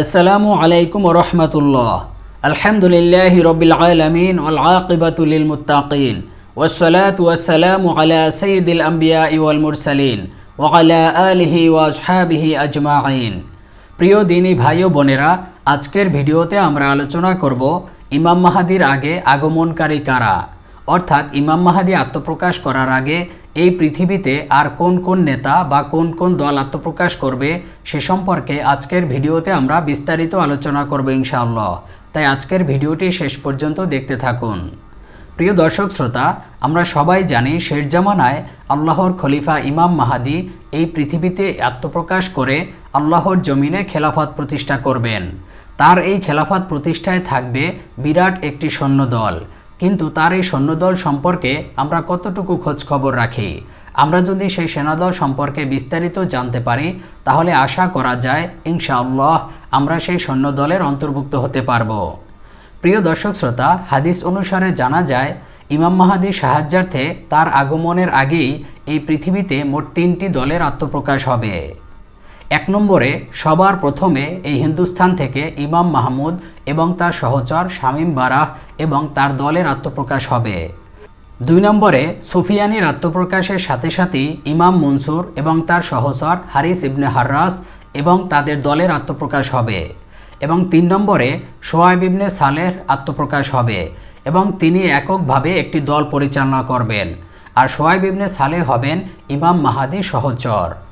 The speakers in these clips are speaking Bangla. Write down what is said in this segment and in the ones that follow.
আসসালামু আলাইকুম রহমতুল্লাহ। আলহামদুলিল্লাহ রবিল আলমিন আকিবাতুল মুতাকিন ওসলাত ওয়াসালাম আলা সঈদুল আম্বিয়া ইউল মুরসালিন ওয়ালা আলহি ওয়াজহাবিহি আজমাইন। প্রিয় দিনী ভাই ও বোনেরা, আজকের ভিডিওতে আমরা আলোচনা করব ইমাম মাহাদির আগে আগমনকারী কারা। অর্থাৎ ইমাম মাহাদি আত্মপ্রকাশ করার আগে এই পৃথিবীতে আর কোন কোন নেতা বা কোন কোন দল আত্মপ্রকাশ করবে সে সম্পর্কে আজকের ভিডিওতে আমরা বিস্তারিত আলোচনা করব ইনশাআল্লাহ। তাই আজকের ভিডিওটি শেষ পর্যন্ত দেখতে থাকুন। প্রিয় দর্শক শ্রোতা, আমরা সবাই জানি শেষ জামানায় আল্লাহর খলিফা ইমাম মাহাদি এই পৃথিবীতে আত্মপ্রকাশ করে আল্লাহর জমিনে খেলাফত প্রতিষ্ঠা করবেন। তার এই খেলাফত প্রতিষ্ঠায় থাকবে বিরাট একটি সৈন্যদল কিন্তু তার এই সৈন্যদল সম্পর্কে আমরা কতটুকু খোঁজ খবর রাখি? আমরা যদি সেই সেনাদল সম্পর্কে বিস্তারিত জানতে পারি, তাহলে আশা করা যায়, ইনশাআল্লাহ, আমরা সেই সৈন্যদলের অন্তর্ভুক্ত হতে পারব। প্রিয় দর্শক শ্রোতা, হাদিস অনুসারে জানা যায়, ইমাম মাহাদির সাহায্যার্থে তার আগমনের আগেই এই পৃথিবীতে মোট তিনটি দলের আত্মপ্রকাশ হবে। এক নম্বরে, সবার প্রথমে এই হিন্দুস্থান থেকে ইমাম মাহমুদ এবং তার সহচর শামীম বারাহ এবং তার দলের আত্মপ্রকাশ হবে। দুই নম্বরে, সুফিয়ানির আত্মপ্রকাশের সাথে সাথেই ইমাম মনসুর এবং তার সহচর হারিস ইবনে হার্রাস এবং তাদের দলের আত্মপ্রকাশ হবে। এবং তিন নম্বরে, সোয়াইব ইবনে সালের আত্মপ্রকাশ হবে এবং তিনি এককভাবে একটি দল পরিচালনা করবেন। আর সোয়াইব ইবনে সালে হবেন ইমাম মাহাদি সহচর।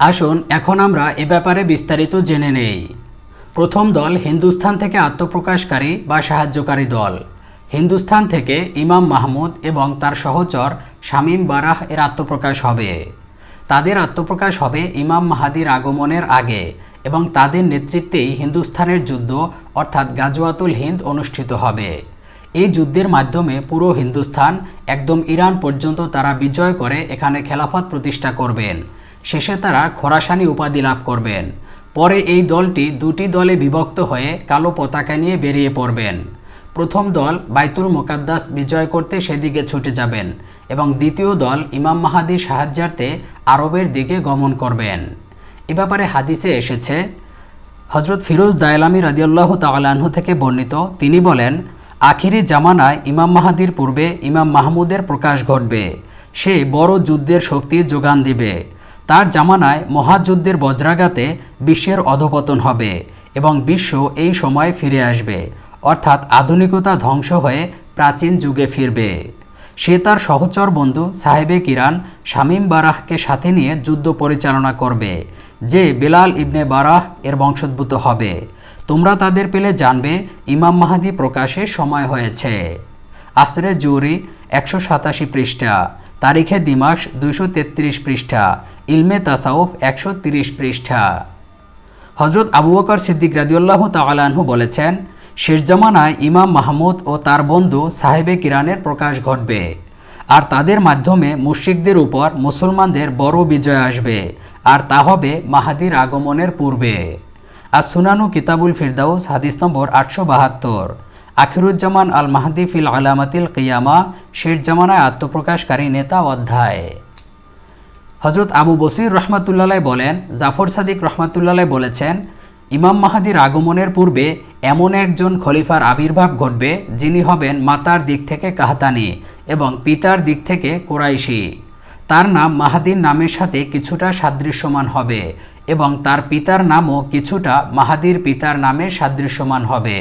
আসুন, এখন আমরা এ ব্যাপারে বিস্তারিত জেনে নেই। প্রথম দল হিন্দুস্থান থেকে আত্মপ্রকাশকারী বা সাহায্যকারী দল। হিন্দুস্থান থেকে ইমাম মাহমুদ এবং তার সহচর শামীম বারাহ এর আত্মপ্রকাশ হবে। তাদের আত্মপ্রকাশ হবে ইমাম মাহাদির আগমনের আগে এবং তাদের নেতৃত্বেই হিন্দুস্থানের যুদ্ধ, অর্থাৎ গাজওয়াতুল হিন্দ, অনুষ্ঠিত হবে। এই যুদ্ধের মাধ্যমে পুরো হিন্দুস্থান, একদম ইরান পর্যন্ত তারা বিজয় করে এখানে খেলাফত প্রতিষ্ঠা করবেন। শেষে তারা খোরাসানি উপাধি লাভ করবেন। পরে এই দলটি দুটি দলে বিভক্ত হয়ে কালো পতাকা নিয়ে বেরিয়ে পড়বেন। প্রথম দল বাইতুল মোকাদ্দাস বিজয় করতে সেদিকে ছুটে যাবেন এবং দ্বিতীয় দল ইমাম মাহাদির সাহায্যার্থে আরবের দিকে গমন করবেন। এ ব্যাপারে হাদিসে এসেছে হজরত ফিরোজ দায়লামি রাজিউল্লাহ তালাহু থেকে বর্ণিত, তিনি বলেন, আখিরি জামানায় ইমাম মাহাদির পূর্বে ইমাম মাহমুদের প্রকাশ ঘটবে। সে বড় যুদ্ধের শক্তির যোগান দিবে। তার জামানায় মহাযুদ্ধের বজ্রাঘাতে বিশ্বের অধপতন হবে এবং বিশ্ব এই সময় ফিরে আসবে, অর্থাৎ আধুনিকতা ধ্বংস হয়ে প্রাচীন যুগে ফিরবে। সে তার সহচর বন্ধু সাহেবে কিরান শামীম বারাহকে সাথে নিয়ে যুদ্ধ পরিচালনা করবে, যে বেলাল ইবনে বারাহ এর বংশোদ্ভূত হবে। তোমরা তাদের পেলে জানবে, ইমাম মাহাদি প্রকাশে সময় হয়েছে। আসরে জুরি একশো সাতাশি পৃষ্ঠা। তারিখে দিমাস দুইশো তেত্রিশ পৃষ্ঠা, ইলমে তাসাউফ একশো তিরিশ পৃষ্ঠা। হজরত আবু বকর সিদ্দিক রাজিউল্লাহ তালাহু বলেছেন, শেষ জামানায় ইমাম মাহমুদ ও তার বন্ধু সাহেবে কিরানের প্রকাশ ঘটবে। আর তাদের মাধ্যমে মুশিকদের উপর মুসলমানদের বড় বিজয় আসবে, আর তা হবে মাহাদির আগমনের পূর্বে। আর সুনানু কিতাবুল ফিরদাউস, হাদিস নম্বর আটশো বাহাত্তর। আখিরুজ্জামান আল মাহাদি ফিল আলামাতিল কিয়ামা, শেষ জামানায় আত্মপ্রকাশকারী নেতা অধ্যায়। হজরত আবু বসির রহমাতুল্লাহ বলেন, জাফর সাদিক রহমাতুল্লাহ বলেছেন, ইমাম মাহাদির আগমনের পূর্বে এমন একজন খলিফার আবির্ভাব ঘটবে যিনি হবেন মাতার দিক থেকে কাহাতানি এবং পিতার দিক থেকে কোরাইশি। তার নাম মাহাদির নামের সাথে কিছুটা সাদৃশ্যমান হবে এবং তার পিতার নামও কিছুটা মাহাদির পিতার নামের সাদৃশ্যমান হবে।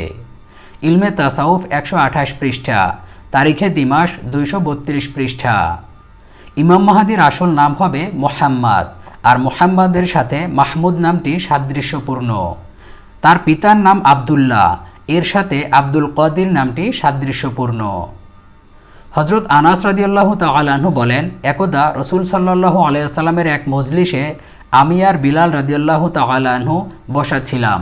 ইলমে তাসাউফ একশো আঠাশ পৃষ্ঠা, তারিখে দিমাস দুইশো বত্রিশ পৃষ্ঠা। ইমাম মাহাদির আসল নাম হবে মোহাম্মদ, আর মোহাম্মদের সাথে মাহমুদ নামটি সাদৃশ্যপূর্ণ। তার পিতার নাম আবদুল্লাহ, এর সাথে আব্দুল কদির নামটি সাদৃশ্যপূর্ণ। হজরত আনাস রাদিউল্লাহ তালাহু বলেন, একদা রসুল সাল্লাহ আলাইসাল্লামের এক মজলিসে আমি আর বিলাল রাদিউল্লাহ তালাহু বসা ছিলাম।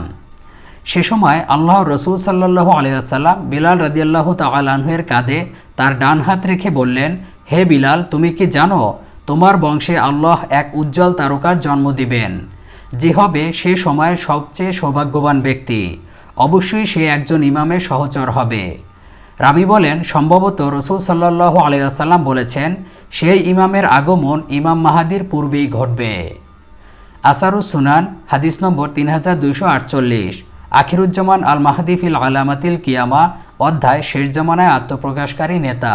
সে সময় আল্লাহ রসুল সাল্লাহ আলিয়াল্লাম বিলাল রাদিয়াল্লাহ তালাহের কাঁধে তার ডান হাত রেখে বললেন, হে বিলাল, তুমি কি জানো তোমার বংশে আল্লাহ এক উজ্জ্বল তারকার জন্ম দিবেন, যে হবে সে সময়ের সবচেয়ে সৌভাগ্যবান ব্যক্তি, অবশ্যই সে একজন ইমামের সহচর হবে। রাবি বলেন, সম্ভবত রসুল সাল্লাহ আলিয়াল্লাম বলেছেন, সেই ইমামের আগমন ইমাম মাহাদির পূর্বেই ঘটবে। আসারুস সুনান, হাদিস নম্বর তিন হাজার দুইশো আটচল্লিশ। আখিরুজ্জামান আল মাহাদিফিল আলামাতিল কিয়ামা অধ্যায় শেষ জমানায় আত্মপ্রকাশকারী নেতা।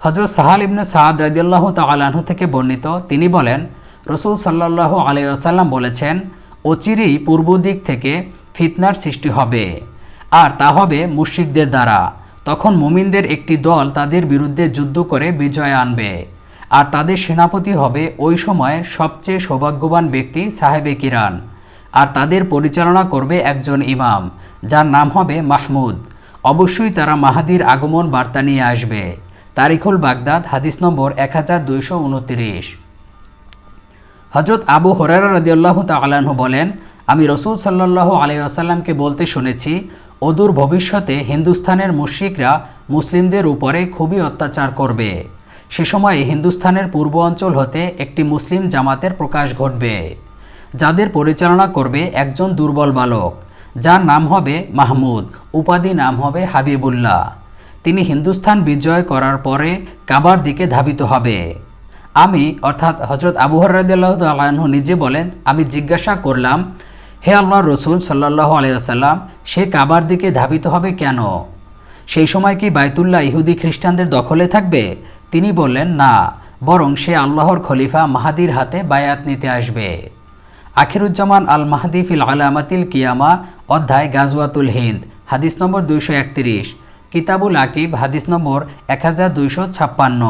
হজরত সাহাল ইবনে সাদ রাজিয়াল্লাহ তালাহু থেকে বর্ণিত তিনি বলেন, রসুল সাল্লাহ আসাল্লাম বলেছেন, অচিরেই পূর্ব দিক থেকে ফিতনার সৃষ্টি হবে। আর তা হবে মুশিকদের দ্বারা। তখন মুমিনদের একটি দল তাদের বিরুদ্ধে যুদ্ধ করে বিজয় আনবে। আর তাদের সেনাপতি হবে ওই সময়ের সবচেয়ে সৌভাগ্যবান ব্যক্তি সাহেবে কিরান আর তাদের পরিচালনা করবে একজন ইমাম, যার নাম হবে মাহমুদ। অবশ্যই তারা মাহাদির আগমন বার্তা নিয়ে আসবে। তারিখুল বাগদাদ, হাদিস নম্বর এক হাজার দুইশো উনত্রিশ। হজরত আবু হরারা রদিয়াল্লাহ তালাহু বলেন, আমি রসুল সাল্লাহ আলাইসাল্লামকে বলতে শুনেছি, অদূর ভবিষ্যতে হিন্দুস্থানের মুশ্রিকরা মুসলিমদের উপরে খুবই অত্যাচার করবে। সে সময় হিন্দুস্থানের পূর্ব অঞ্চল হতে একটি মুসলিম জামাতের প্রকাশ ঘটবে। যাদের পরিচালনা করবে একজন দুর্বল বালক, যার নাম হবে মাহমুদ, উপাধি নাম হবে হাবিবুল্লাহ। তিনি হিন্দুস্থান বিজয় করার পরে কাবার দিকে ধাবিত হবে। আমি, অর্থাৎ হজরত আবু হরাদিল্লাহ নিজে বলেন, আমি জিজ্ঞাসা করলাম, হে আল্লাহ রসুল সাল্লাহ আলাইসাল্লাম সে কাবার দিকে ধাবিত হবে কেন? সেই সময় কি বাইতুল্লাহ ইহুদি খ্রিস্টানদের দখলে থাকবে? তিনি বললেন, না, বরং সে আল্লাহর খলিফা মাহাদির হাতে বায়াত নিতে আসবে। আখিরুজ্জামান আল মাহাদি ফিল আলামাতিল কিয়ামা, অধ্যায় গাজওয়াতুল হিন্দ, হাদিস নম্বর দুইশো একত্রিশ, কিতাবুল আকিব, হাদিস নম্বর এক হাজার দুইশো ছাপ্পান্ন।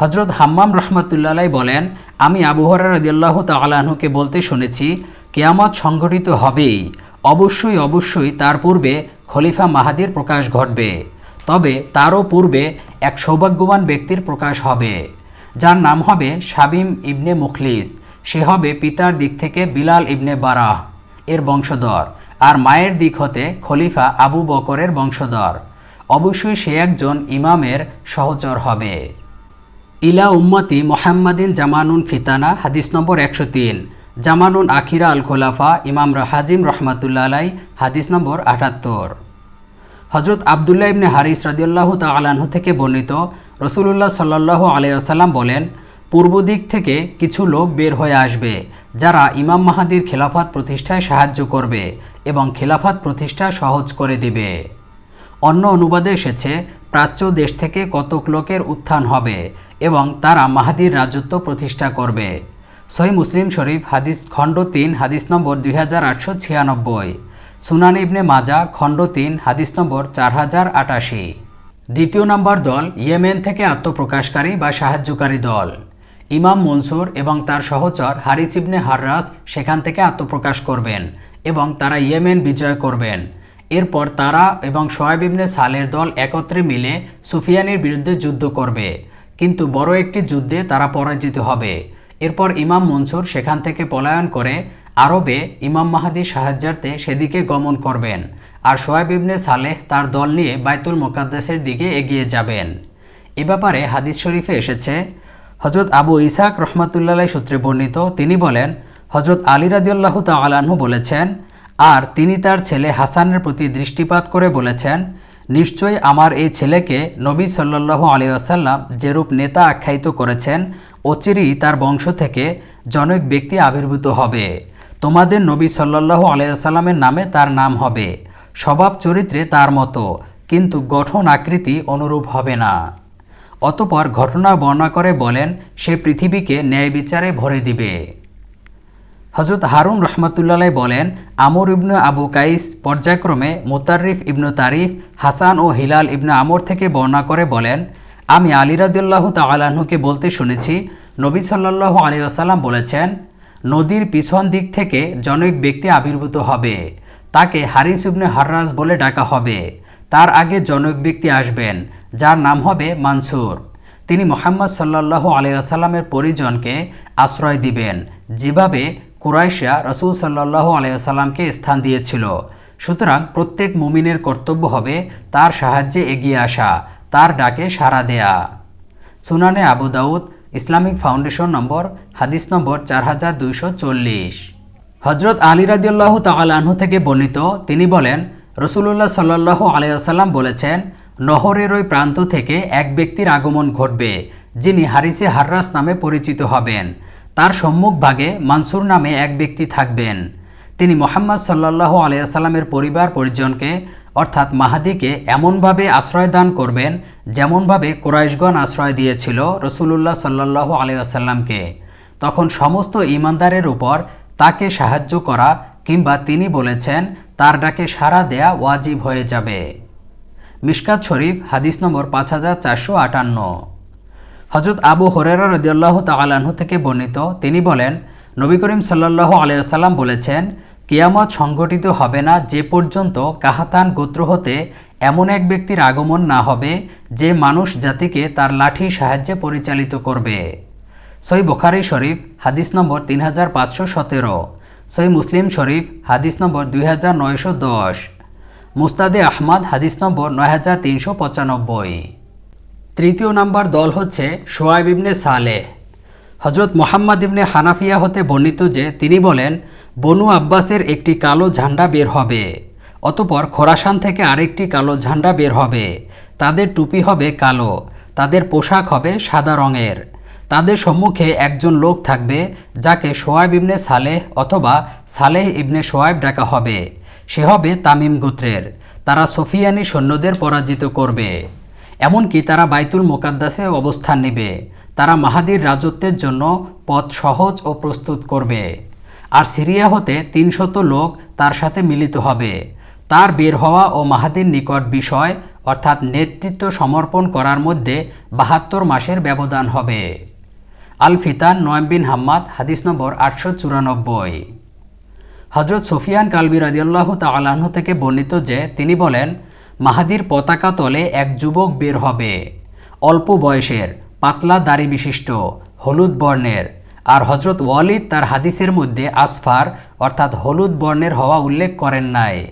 হজরত হাম্মাম রহমতুল্লাহ বলেন, আমি আবুহরা রদিয়াল্লাহ তালাহুকে বলতে শুনেছি, কেয়ামত সংঘটিত হবেই, অবশ্যই অবশ্যই তার পূর্বে খলিফা মাহাদির প্রকাশ ঘটবে, তবে তারও পূর্বে এক সৌভাগ্যবান ব্যক্তির প্রকাশ হবে, যার নাম হবে শাবিম ইবনে মুখলিস। সে হবে পিতার দিক থেকে বিলাল ইবনে বারাহ এর বংশধর, আর মায়ের দিক হতে খলিফা আবু বকরের বংশধর। অবশ্যই সে একজন ইমামের সহচর হবে। ইলা উম্মতি মোহাম্মদিন জামানুন ফিতানা, হাদিস নম্বর একশো তিন। জামানুন আখিরা আল খোলাফা, ইমাম হাজিম রহমাতুল্লা আলাই হাদিস নম্বর আটাত্তর। হজরত আবদুল্লাহ ইবনে হারিস রাদিউল্লাহ তালাহ থেকে বর্ণিত রসুলুল্লাহ সাল্লাহ আলাইসাল্লাম বলেন পূর্ব দিক থেকে কিছু লোক বের হয়ে আসবে, যারা ইমাম মাহাদির খেলাফাত প্রতিষ্ঠায় সাহায্য করবে এবং খেলাফাত প্রতিষ্ঠা সহজ করে দিবে। অন্য অনুবাদে এসেছে, প্রাচ্য দেশ থেকে কতক লোকের উত্থান হবে এবং তারা মাহাদির রাজত্ব প্রতিষ্ঠা করবে। সহি মুসলিম শরীফ, হাদিস খণ্ড তিন, হাদিস নম্বর দুই হাজার আটশো ছিয়ানব্বই। সুনান ইবনে মাজা, খণ্ড তিন, হাদিস নম্বর চার হাজার আটাশি। দ্বিতীয় নম্বর দল, ইয়েমেন থেকে আত্মপ্রকাশকারী বা সাহায্যকারী দল। ইমাম মনসুর এবং তার সহচর হারিস হাররাস সেখান থেকে আত্মপ্রকাশ করবেন এবং তারা ইয়েমেন বিজয় করবেন। এরপর তারা এবং সোয়েব ইবনে সালের দল একত্রে মিলে সুফিয়ানের বিরুদ্ধে যুদ্ধ করবে। কিন্তু বড় একটি যুদ্ধে তারা পরাজিত হবে। এরপর ইমাম মনসুর সেখান থেকে পলায়ন করে আরবে ইমাম মাহাদির সাহায্যার্থে সেদিকে গমন করবেন আর সোয়েব ইবনে সালেহ তার দল নিয়ে বাইতুল মোকাদ্দাসের দিকে এগিয়ে যাবেন। এ ব্যাপারে হাদিস শরীফে এসেছে হজরত আবু ইসাক রহমাতুল্লাহ সূত্রে বর্ণিত, তিনি বলেন হজরত আলী রাদিউল্লাহ তালাহু বলেছেন, আর তিনি তার ছেলে হাসানের প্রতি দৃষ্টিপাত করে বলেছেন, নিশ্চয়ই আমার এই ছেলেকে নবী সাল্লাহ আলী আসাল্লাম যেরূপ নেতা আখ্যায়িত করেছেন, অচিরেই তার বংশ থেকে জনক ব্যক্তি আবির্ভূত হবে। তোমাদের নবী সাল্লাহ আলিয়াল্লামের নামে তার নাম হবে। স্বভাব চরিত্রে তার মতো, কিন্তু গঠন আকৃতি অনুরূপ হবে না। অতপর ঘটনা বর্ণনা করে বলেন, সে পৃথিবীকে ন্যায় বিচারে ভরে দিবে। হজরত হারুন রহমতুল্লাহ বলেন, আমর ইবনু আবু কাইস পর্যায়ক্রমে মোতারিফ ইবনু তারিফ, হাসান ও হিলাল ইবনু আমর থেকে বর্ণনা করে বলেন, আমি আলী রাদিল্লাহ বলতে শুনেছি, নবী সাল্লাহ আলী আসাল্লাম বলেছেন, নদীর পিছন দিক থেকে জনৈক ব্যক্তি আবির্ভূত হবে, তাকে হারিস ইবনে হার্রাস বলে ডাকা হবে। তার আগে জনক ব্যক্তি আসবেন, যার নাম হবে মানসুর। তিনি মোহাম্মদ সাল্লাহ আলিয়াসাল্লামের পরিজনকে আশ্রয় দিবেন, যেভাবে কুরাইশা রসুল সাল্লাহ আলিয়াসাল্লামকে স্থান দিয়েছিল। সুতরাং প্রত্যেক মুমিনের কর্তব্য হবে তার সাহায্যে এগিয়ে আসা, তার ডাকে সাড়া দেয়া। সুনানে আবু দাউদ, ইসলামিক ফাউন্ডেশন নম্বর, হাদিস নম্বর চার হাজার দুইশো চল্লিশ। হজরত আলী রাদিউল্লাহ তালাহু থেকে বর্ণিত, তিনি বলেন রসুল্লাহ সাল্লাহ আলাইসাল্লাম বলেছেন, নহরের ওই প্রান্ত থেকে এক ব্যক্তির আগমন ঘটবে, যিনি হারিসে হার্রাস নামে পরিচিত হবেন। তার সম্মুখভাগে মানসুর নামে এক ব্যক্তি থাকবেন। তিনি মোহাম্মদ সাল্লাহ আলাইসাল্লামের পরিবার পরিজনকে, অর্থাৎ মাহাদিকে, এমনভাবে আশ্রয় দান করবেন যেমনভাবে কোরাইশগণ আশ্রয় দিয়েছিল রসুলুল্লাহ সাল্লাহ আলিয়াসাল্লামকে তখন সমস্ত ইমানদারের উপর তাকে সাহায্য করা কিংবা তিনি বলেছেন, তার ডাকে সাড়া দেয়া ওয়াজিব হয়ে যাবে। মিশকাত শরীফ, হাদিস নম্বর পাঁচ হাজার চারশো আটান্ন। হজরত আবু হরেরা রদিয়াল্লাহ তালাহু থেকে বর্ণিত, তিনি বলেন, নবী করিম সাল্লাহ আলিয়াল্লাম বলেছেন, কিয়ামত সংগঠিত হবে না যে পর্যন্ত কাহাতান গোত্র হতে এমন এক ব্যক্তির আগমন না হবে যে মানুষ জাতিকে তার লাঠি সাহায্যে পরিচালিত করবে। সই বোখারি শরীফ, হাদিস নম্বর তিন হাজার পাঁচশো সতেরো। সই মুসলিম শরীফ, হাদিস নম্বর দুই হাজার নয়শো দশ। মুস্তাদে আহমদ, হাদিস নম্বর নয় হাজার তিনশো পঁচানব্বই। তৃতীয় নাম্বার দল হচ্ছে সোয়াইব ইবনে সালেহ। হজরত মোহাম্মদ ইবনে হানাফিয়া হতে বর্ণিত যে, তিনি বলেন, বনু আব্বাসের একটি কালো ঝান্ডা বের হবে, অতপর খোরাসান থেকে আরেকটি কালো ঝান্ডা বের হবে, তাদের টুপি হবে কালো, তাদের পোশাক হবে সাদা রঙের। তাদের সম্মুখে একজন লোক থাকবে যাকে সোয়াইব ইবনে সালেহ অথবা সালেহ ইবনে সোয়াইব ডাকা হবে। সে হবে তামিম গোত্রের। তারা সফিয়ানি সৈন্যদের পরাজিত করবে। এমনকি তারা বাইতুল মোকাদ্দাসে অবস্থান নেবে। তারা মাহাদির রাজত্বের জন্য পথ সহজ ও প্রস্তুত করবে। আর সিরিয়া হতে তিনশত লোক তার সাথে মিলিত হবে। তার বের হওয়া ও মাহাদির নিকট বিষয়, অর্থাৎ নেতৃত্ব সমর্পণ করার মধ্যে বাহাত্তর মাসের ব্যবধান হবে। আল ফিতান নয়ম বিন হাম্মাদ, হাদিস নম্বর আটশো চুরানব্বই। হজরত সুফিয়ান কালবি রাজিয়াল্লাহ তালাহ থেকে বর্ণিত যে, তিনি বলেন, মাহাদির পতাকা তলে এক যুবক বের হবে। অল্প বয়সের, পাতলা দাড়ি বিশিষ্ট, হলুদ বর্ণের। আর হজরত ওয়ালিদ তার হাদিসের মধ্যে আসফার, অর্থাৎ হলুদ বর্ণের হওয়া উল্লেখ করেন নাই।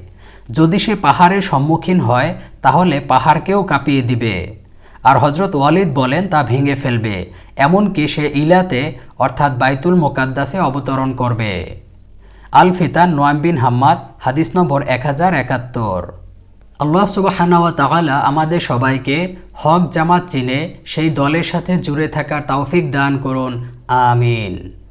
যদি সে পাহাড়ের সম্মুখীন হয়, তাহলে পাহাড়কেও কাঁপিয়ে দিবে। আর হজরত ওয়ালিদ বলেন, তা ভেঙে ফেলবে। এমনকি সে ইলাতে, অর্থাৎ বাইতুল মোকাদ্দাসে অবতরণ করবে। আল ফিতান নোয়াম বিন হাম্মাদ, হাদিস নম্বর এক হাজার একাত্তর। আল্লাহ সুবাহানাওয়া তাআলা আমাদের সবাইকে হক জামাত চিনে, সেই দলের সাথে জুড়ে থাকার তৌফিক দান করুন। আমিন।